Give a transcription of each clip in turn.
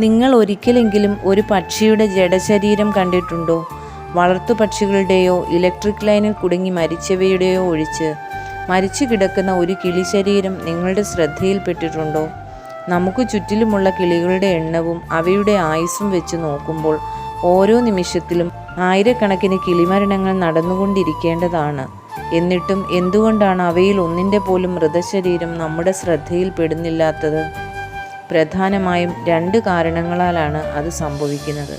നിങ്ങൾ ഒരിക്കലെങ്കിലും ഒരു പക്ഷിയുടെ ജഡശരീരം കണ്ടിട്ടുണ്ടോ? വളർത്തു പക്ഷികളുടെയോ ഇലക്ട്രിക് ലൈനിൽ കുടുങ്ങി മരിച്ചവയുടെയോ ഒഴിച്ച് മരിച്ചു കിടക്കുന്ന ഒരു കിളി ശരീരം നിങ്ങളുടെ ശ്രദ്ധയിൽപ്പെട്ടിട്ടുണ്ടോ നമുക്ക് ചുറ്റിലുമുള്ള കിളികളുടെ എണ്ണവും അവയുടെ ആയുസ്സും വെച്ച് നോക്കുമ്പോൾ ഓരോ നിമിഷത്തിലും ആയിരക്കണക്കിന് കിളിമരണങ്ങൾ നടന്നുകൊണ്ടിരിക്കേണ്ടതാണ്. എന്നിട്ടും എന്തുകൊണ്ടാണ് അവയിൽ ഒന്നിന്റെ പോലും മൃതശരീരം നമ്മുടെ ശ്രദ്ധയിൽപ്പെടുന്നില്ലാത്തത് പ്രധാനമായും രണ്ട് കാരണങ്ങളാലാണ് അത് സംഭവിക്കുന്നത്.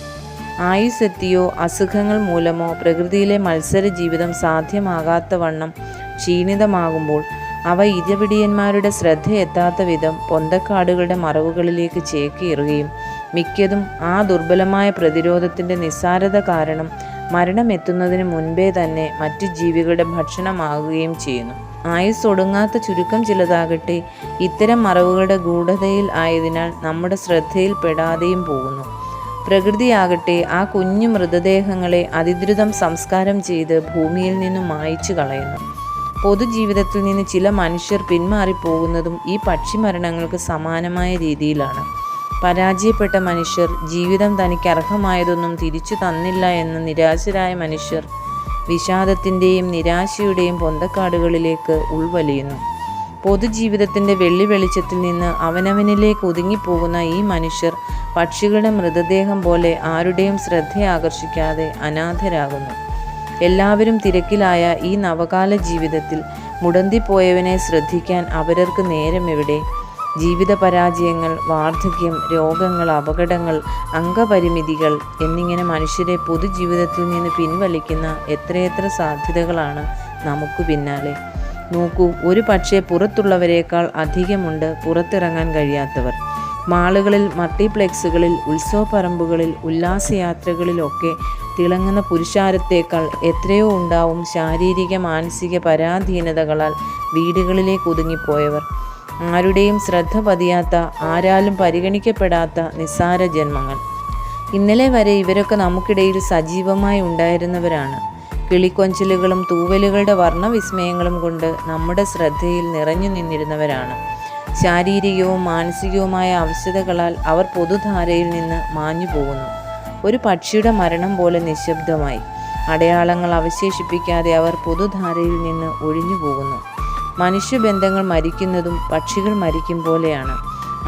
ആയുസ് എത്തിയോ അസുഖങ്ങൾ മൂലമോ പ്രകൃതിയിലെ മത്സര ജീവിതം സാധ്യമാകാത്ത വണ്ണം ക്ഷീണിതമാകുമ്പോൾ അവ ഇരപിടിയന്മാരുടെ ശ്രദ്ധ എത്താത്ത വിധം പൊന്തക്കാടുകളുടെ മറവുകളിലേക്ക് ചേക്കേറുകയും മിക്കതും ആ ദുർബലമായ പ്രതിരോധത്തിന്റെ നിസ്സാരത കാരണം മരണം എത്തുന്നതിന് മുൻപേ തന്നെ മറ്റു ജീവികളുടെ ഭക്ഷണമാകുകയും ചെയ്യുന്നു. ആയുസ് ഒടുങ്ങാത്ത ചുരുക്കം ചിലതാകട്ടെ ഇത്തരം മറവുകളുടെ ഗൂഢതയിൽ ആയതിനാൽ നമ്മുടെ ശ്രദ്ധയിൽപ്പെടാതെയും പോകുന്നു. പ്രകൃതിയാകട്ടെ ആ കുഞ്ഞു മൃതദേഹങ്ങളെ അതിദ്രുതം സംസ്കാരം ചെയ്ത് ഭൂമിയിൽ നിന്നും മായച്ചു കളയുന്നു. പൊതുജീവിതത്തിൽ നിന്ന് ചില മനുഷ്യർ പിന്മാറിപ്പോകുന്നതും ഈ പക്ഷി മരണങ്ങൾക്ക് സമാനമായ രീതിയിലാണ്. പരാജയപ്പെട്ട മനുഷ്യർ ജീവിതം തനിക്ക് അർഹമായതൊന്നും തിരിച്ചു തന്നില്ല എന്ന നിരാശരായ മനുഷ്യർ വിഷാദത്തിന്റെയും നിരാശയുടെയും പൊന്തക്കാടുകളിലേക്ക് ഉൾവലിയുന്നു. പൊതുജീവിതത്തിന്റെ വെള്ളി വെളിച്ചത്തിൽ നിന്ന് അവനവനിലേക്ക് ഒതുങ്ങിപ്പോകുന്ന ഈ മനുഷ്യർ പക്ഷികളുടെ മൃതദേഹം പോലെ ആരുടെയും ശ്രദ്ധ ആകർഷിക്കാതെ അനാഥരാകുന്നു. എല്ലാവരും തിരക്കിലായ ഈ നവകാല ജീവിതത്തിൽ മുടന്തിപ്പോയവനെ ശ്രദ്ധിക്കാൻ അവരർക്ക് നേരം എവിടെ ജീവിത പരാജയങ്ങൾ വാർദ്ധക്യം രോഗങ്ങൾ അപകടങ്ങൾ അംഗപരിമിതികൾ എന്നിങ്ങനെ മനുഷ്യരെ പൊതുജീവിതത്തിൽ നിന്ന് പിൻവലിക്കുന്ന എത്രയെത്ര സാധ്യതകളാണ് നമുക്ക് പിന്നാലെ. നോക്കൂ ഒരു പക്ഷേ പുറത്തുള്ളവരെക്കാൾ അധികമുണ്ട് പുറത്തിറങ്ങാൻ കഴിയാത്തവർ. മാളുകളിൽ മൾട്ടിപ്ലെക്സുകളിൽ ഉത്സവപ്പറമ്പുകളിൽ ഉല്ലാസയാത്രകളിലൊക്കെ തിളങ്ങുന്ന പുരുഷാരത്തേക്കാൾ എത്രയോ ഉണ്ടാവും ശാരീരിക മാനസിക പരാധീനതകളാൽ വീടുകളിലേക്ക് ഒതുങ്ങിപ്പോയവർ. ആരുടെയും ശ്രദ്ധ പതിയാത്ത ആരാലും പരിഗണിക്കപ്പെടാത്ത നിസ്സാര ജന്മങ്ങൾ. ഇന്നലെ വരെ ഇവരൊക്കെ നമുക്കിടയിൽ സജീവമായി ഉണ്ടായിരുന്നവരാണ്. കിളിക്കൊഞ്ചലുകളും തൂവലുകളുടെ വർണവിസ്മയങ്ങളും കൊണ്ട് നമ്മുടെ ശ്രദ്ധയിൽ നിറഞ്ഞു നിന്നിരുന്നവരാണ്. ശാരീരികവും മാനസികവുമായ ആവശ്യതകളാൽ അവർ പൊതുധാരയിൽ നിന്ന് മാഞ്ഞു പോകുന്നു. ഒരു പക്ഷിയുടെ മരണം പോലെ നിശബ്ദമായി. അടയാളങ്ങൾ അവശേഷിപ്പിക്കാതെ അവർ പൊതുധാരയിൽ നിന്ന് ഒഴിഞ്ഞു പോകുന്നു. മനുഷ്യബന്ധങ്ങൾ മരിക്കുന്നതും പക്ഷികൾ മരിക്കും പോലെയാണ്.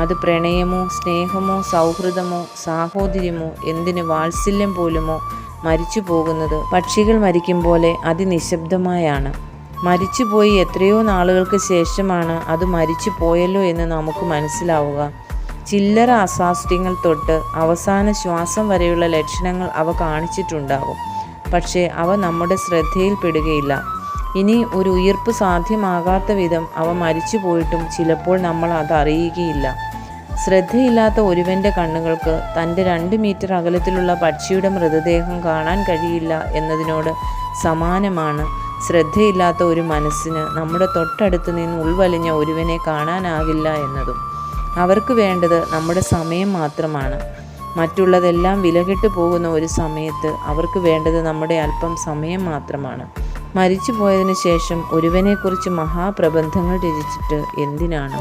അത് പ്രണയമോ സ്നേഹമോ സൗഹൃദമോ സാഹോദര്യമോ എന്തിന് വാത്സല്യം പോലുമോ മരിച്ചു പോകുന്നത് പക്ഷികൾ മരിക്കും പോലെ അതിനിശബ്ദമായാണ്. മരിച്ചുപോയി എത്രയോ നാളുകൾക്ക് ശേഷമാണ് അത് മരിച്ചു പോയല്ലോ എന്ന് നമുക്ക് മനസ്സിലാവുക. ചില്ലറ അസ്വാസ്ഥ്യങ്ങൾ തൊട്ട് അവസാന ശ്വാസം വരെയുള്ള ലക്ഷണങ്ങൾ അവ കാണിച്ചിട്ടുണ്ടാകും പക്ഷേ അവ നമ്മുടെ ശ്രദ്ധയിൽപ്പെടുകയില്ല ഇനി ഒരു ഉയർപ്പ് സാധ്യമാകാത്ത വിധം അവ മരിച്ചു പോയിട്ടും ചിലപ്പോൾ നമ്മൾ അത് അറിയുകയില്ല. ശ്രദ്ധയില്ലാത്ത ഒരുവന്റെ കണ്ണുകൾക്ക് തന്റെ രണ്ട് മീറ്റർ അകലത്തിലുള്ള പക്ഷിയുടെ മൃതദേഹം കാണാൻ കഴിയില്ല എന്നതിനോട് സമാനമാണ്. ശ്രദ്ധയില്ലാത്ത ഒരു മനസ്സിന് നമ്മുടെ തൊട്ടടുത്ത് നിന്ന് ഉൾവലിഞ്ഞ ഒരുവനെ കാണാനാകില്ല എന്നതും. അവർക്ക് വേണ്ടത് നമ്മുടെ സമയം മാത്രമാണ്. മറ്റുള്ളതെല്ലാം വിലകെട്ടു പോകുന്ന ഒരു സമയത്ത് അവർക്ക് വേണ്ടത് നമ്മുടെ അല്പം സമയം മാത്രമാണ്. മരിച്ചു പോയതിനു ശേഷം ഒരുവനെക്കുറിച്ച് മഹാപ്രബന്ധങ്ങൾ രചിച്ചിട്ട് എന്തിനാണ്?